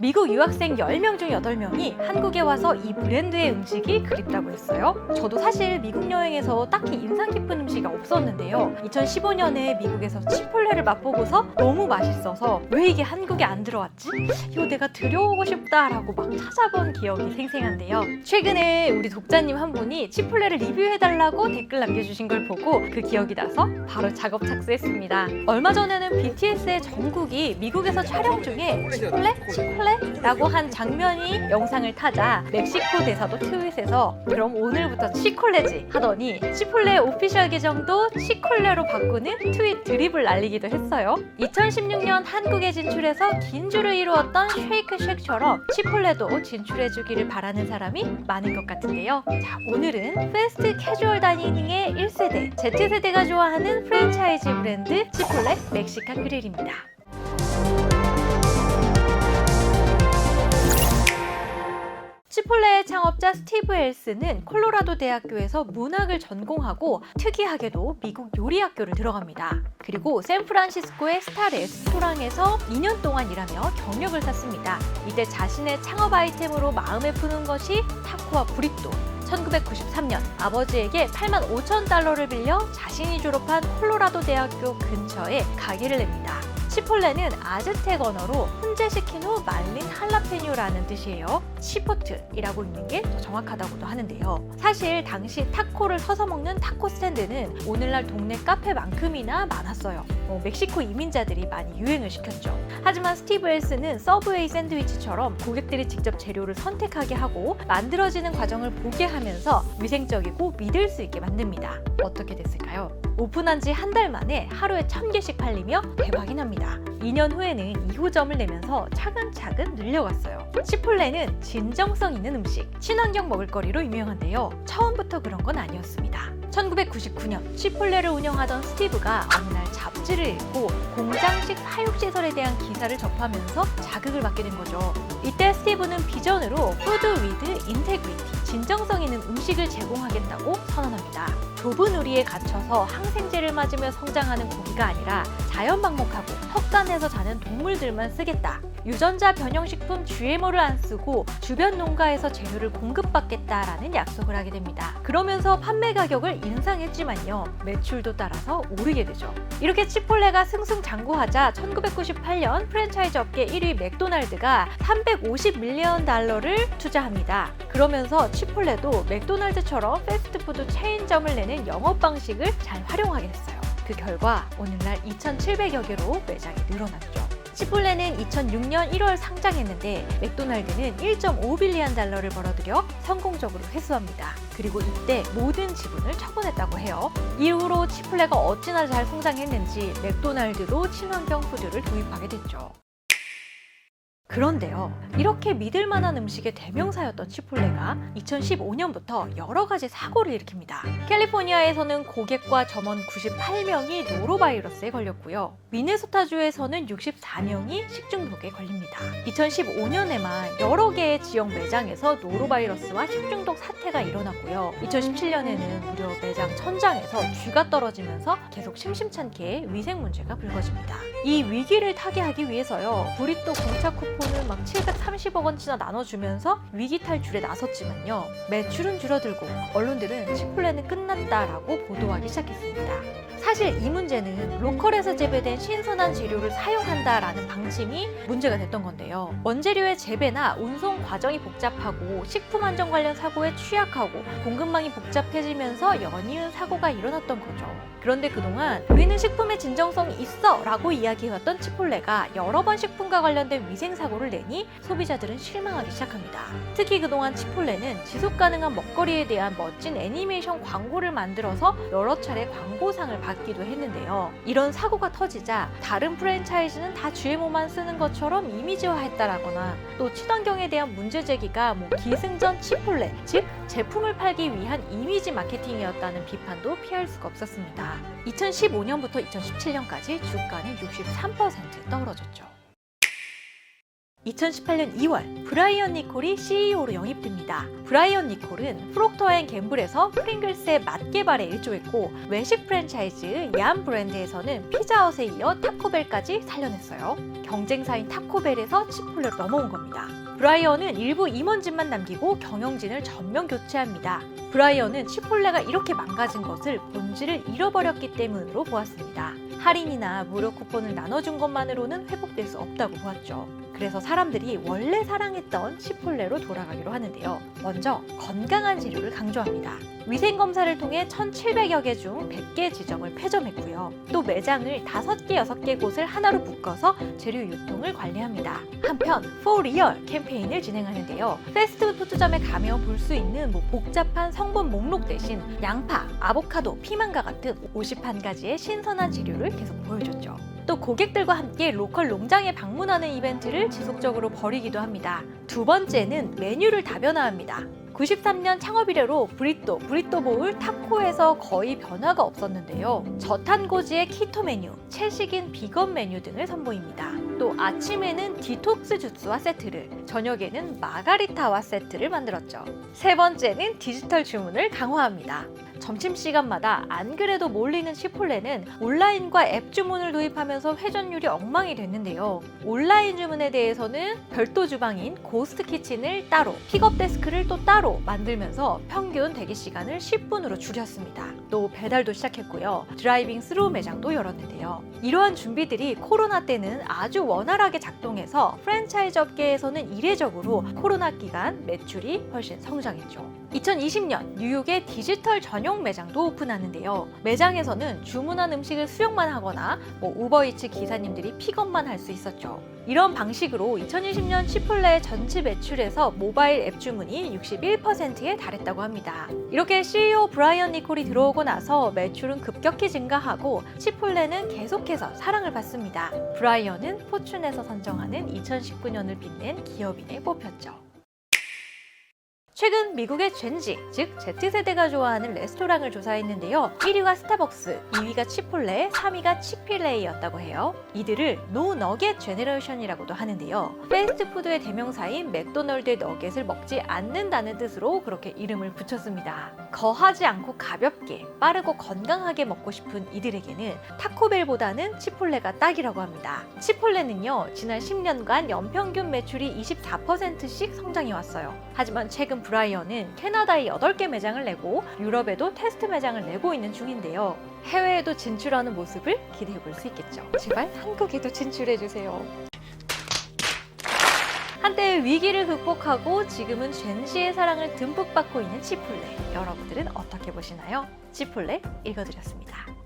미국 유학생 10명 중 8명이 한국에 와서 이 브랜드의 음식이 그립다고 했어요. 저도 사실 미국 여행에서 딱히 인상 깊은 음식이 없었는데요. 2015년에 미국에서 치폴레를 맛보고서 너무 맛있어서 왜 이게 한국에 안 들어왔지? 이거 내가 들여오고 싶다라고 막 찾아본 기억이 생생한데요. 최근에 우리 독자님 한 분이 치폴레를 리뷰해달라고 댓글 남겨주신 걸 보고 그 기억이 나서 바로 작업 착수했습니다. 얼마 전에는 BTS의 정국이 미국에서 촬영 중에 치폴레? 치폴레? 라고 한 장면이 영상을 타자 멕시코 대사도 트윗에서 그럼 오늘부터 치콜레지 하더니 치폴레 오피셜 계정도 치콜레로 바꾸는 트윗 드립을 날리기도 했어요. 2016년 한국에 진출해서 긴 줄을 이루었던 쉐이크 쉑처럼 치폴레도 진출해주기를 바라는 사람이 많은 것 같은데요. 자, 오늘은 패스트 캐주얼 다이닝의 1세대, Z세대가 좋아하는 프랜차이즈 브랜드 치폴레 멕시칸 그릴입니다. 치폴레의 창업자 스티브 엘스는 콜로라도 대학교에서 문학을 전공하고 특이하게도 미국 요리학교를 들어갑니다. 그리고 샌프란시스코의 스타 레스토랑에서 2년 동안 일하며 경력을 쌓습니다. 이때 자신의 창업 아이템으로 마음에 푸는 것이 타코와 브리또. 1993년 아버지에게 8만 5천 달러를 빌려 자신이 졸업한 콜로라도 대학교 근처에 가게를 냅니다. 치폴레는 아즈텍 언어로 훈제시킨 후 말린 할라페뇨라는 뜻이에요. 치포트이라고 읽는 게 더 정확하다고도 하는데요. 사실 당시 타코를 서서 먹는 타코 스탠드는 오늘날 동네 카페만큼이나 많았어요. 어, 멕시코 이민자들이 많이 유행을 시켰죠. 하지만 스티브 엘스는 서브웨이 샌드위치처럼 고객들이 직접 재료를 선택하게 하고 만들어지는 과정을 보게 하면서 위생적이고 믿을 수 있게 만듭니다. 어떻게 됐을까요? 오픈한 지 한 달 만에 하루에 천 개씩 팔리며 대박이 납니다. 2년 후에는 2호점을 내면서 차근차근 늘려갔어요. 치폴레는 진정성 있는 음식, 친환경 먹을거리로 유명한데요. 처음부터 그런 건 아니었습니다. 1999년 치폴레를 운영하던 스티브가 어느 날 잡지를 읽고 공장식 사육시설에 대한 기사를 접하면서 자극을 받게 된 거죠. 이때 스티브는 비전으로 푸드 위드 인테그리티, 진정성 있는 음식을 제공하겠다고 선언합니다. 좁은 우리에 갇혀서 항생제를 맞으며 성장하는 고기가 아니라 자연 방목하고 턱단에서 자는 동물들만 쓰겠다. 유전자 변형식품 GMO를 안 쓰고 주변 농가에서 재료를 공급받겠다라는 약속을 하게 됩니다. 그러면서 판매 가격을 인상했지만요. 매출도 따라서 오르게 되죠. 이렇게 치폴레가 승승장구하자 1998년 프랜차이즈 업계 1위 맥도날드가 350 밀리언 달러를 투자합니다. 그러면서 치폴레도 맥도날드처럼 패스트푸드 체인점을 내는 영업 방식을 잘 활용하게 됐어요. 그 결과 오늘날 2,700여 개로 매장이 늘어났죠. 치폴레는 2006년 1월 상장했는데 맥도날드는 1.5빌리언 달러를 벌어들여 성공적으로 회수합니다. 그리고 이때 모든 지분을 처분했다고 해요. 이후로 치폴레가 어찌나 잘 성장했는지 맥도날드도 친환경 푸드를 도입하게 됐죠. 그런데요, 이렇게 믿을 만한 음식의 대명사였던 치폴레가 2015년부터 여러 가지 사고를 일으킵니다. 캘리포니아에서는 고객과 점원 98명이 노로바이러스에 걸렸고요. 미네소타주에서는 64명이 식중독에 걸립니다. 2015년에만 여러 개의 지역 매장에서 노로바이러스와 식중독 사태가 일어났고요. 2017년에는 무려 매장 천장에서 쥐가 떨어지면서 계속 심심찮게 위생 문제가 불거집니다. 이 위기를 타개하기 위해서요, 브리또 공차 쿠폰 을막 730억 원치나 나눠주면서 위기 탈출에 나섰지만요, 매출은 줄어들고 언론들은 치폴레는 끝났다라고 보도하기 시작했습니다. 사실 이 문제는 로컬에서 재배된 신선한 재료를 사용한다라는 방침이 문제가 됐던 건데요. 원재료의 재배나 운송 과정이 복잡하고 식품 안전 관련 사고에 취약하고 공급망이 복잡해지면서 연이은 사고가 일어났던 거죠. 그런데 그동안 우리는 식품에 진정성이 있어 라고 이야기해왔던 치폴레가 여러 번 식품과 관련된 위생 사고를 내니 소비자들은 실망하기 시작합니다. 특히 그동안 치폴레는 지속 가능한 먹거리에 대한 멋진 애니메이션 광고를 만들어서 여러 차례 광고상을 받기도 했는데요. 이런 사고가 터지자 다른 프랜차이즈는 다 GMO만 쓰는 것처럼 이미지화했다라거나 또 친환경에 대한 문제 제기가 뭐 기승전 치폴레 즉 제품을 팔기 위한 이미지 마케팅이었다는 비판도 피할 수가 없었습니다. 2015년부터 2017년까지 주가는 63% 떨어졌죠. 2018년 2월 브라이언 니콜이 CEO로 영입됩니다. 브라이언 니콜은 프록터 앤 갬블에서 프링글스의 맛 개발에 일조했고 외식 프랜차이즈 얌 브랜드에서는 피자헛에 이어 타코벨까지 살려냈어요. 경쟁사인 타코벨에서 치폴레로 넘어온 겁니다. 브라이언은 일부 임원진만 남기고 경영진을 전면 교체합니다. 브라이언은 치폴레가 이렇게 망가진 것을 본질을 잃어버렸기 때문으로 보았습니다. 할인이나 무료 쿠폰을 나눠준 것만으로는 회복될 수 없다고 보았죠. 그래서 사람들이 원래 사랑했던 치폴레로 돌아가기로 하는데요. 먼저 건강한 재료를 강조합니다. 위생검사를 통해 1,700여 개 중 100개 지점을 폐점했고요. 또 매장을 5개, 6개 곳을 하나로 묶어서 재료 유통을 관리합니다. 한편 Real 캠페인을 진행하는데요. 패스트푸드점에 가면 볼 수 있는 뭐 복잡한 성분 목록 대신 양파, 아보카도, 피망과 같은 51가지의 신선한 재료를 계속 보여줬죠. 또 고객들과 함께 로컬 농장에 방문하는 이벤트를 지속적으로 벌이기도 합니다. 두 번째는 메뉴를 다변화합니다. 93년 창업 이래로 브리또, 브리또 보울, 타코에서 거의 변화가 없었는데요. 저탄고지의 키토 메뉴, 채식인 비건 메뉴 등을 선보입니다. 또 아침에는 디톡스 주스와 세트를, 저녁에는 마가리타와 세트를 만들었죠. 세 번째는 디지털 주문을 강화합니다. 점심시간마다 안 그래도 몰리는 치폴레는 온라인과 앱 주문을 도입하면서 회전율이 엉망이 됐는데요. 온라인 주문에 대해서는 별도 주방인 고스트 키친을 따로, 픽업 데스크를 또 따로 만들면서 평균 대기 시간을 10분으로 줄였습니다. 또 배달도 시작했고요. 드라이빙 스루 매장도 열었는데요. 이러한 준비들이 코로나 때는 아주 원활하게 작동해서 프랜차이즈 업계에서는 이례적으로 코로나 기간 매출이 훨씬 성장했죠. 2020년 뉴욕에 디지털 전용 매장도 오픈하는데요. 매장에서는 주문한 음식을 수령만 하거나 뭐 우버이츠 기사님들이 픽업만 할 수 있었죠. 이런 방식으로 2020년 치폴레의 전체 매출에서 모바일 앱 주문이 61%에 달했다고 합니다. 이렇게 CEO 브라이언 니콜이 들어오고 나서 매출은 급격히 증가하고 치폴레는 계속해서 사랑을 받습니다. 브라이언은 포춘에서 선정하는 2019년을 빛낸 기업인에 뽑혔죠. 최근 미국의 젠지, 즉 Z세대가 좋아하는 레스토랑을 조사했는데요. 1위가 스타벅스, 2위가 치폴레, 3위가 치필레이였다고 해요. 이들을 노 너겟 제네레이션이라고도 하는데요. 패스트푸드의 대명사인 맥도널드의 너겟을 먹지 않는다는 뜻으로 그렇게 이름을 붙였습니다. 거하지 않고 가볍게, 빠르고 건강하게 먹고 싶은 이들에게는 타코벨보다는 치폴레가 딱이라고 합니다. 치폴레는요, 지난 10년간 연평균 매출이 24%씩 성장해 왔어요. 하지만 최근 브라이언은 캐나다에 8개 매장을 내고 유럽에도 테스트 매장을 내고 있는 중인데요. 해외에도 진출하는 모습을 기대해 볼 수 있겠죠. 제발 한국에도 진출해 주세요. 한때 위기를 극복하고 지금은 젠시의 사랑을 듬뿍 받고 있는 치폴레. 여러분들은 어떻게 보시나요? 치폴레 읽어드렸습니다.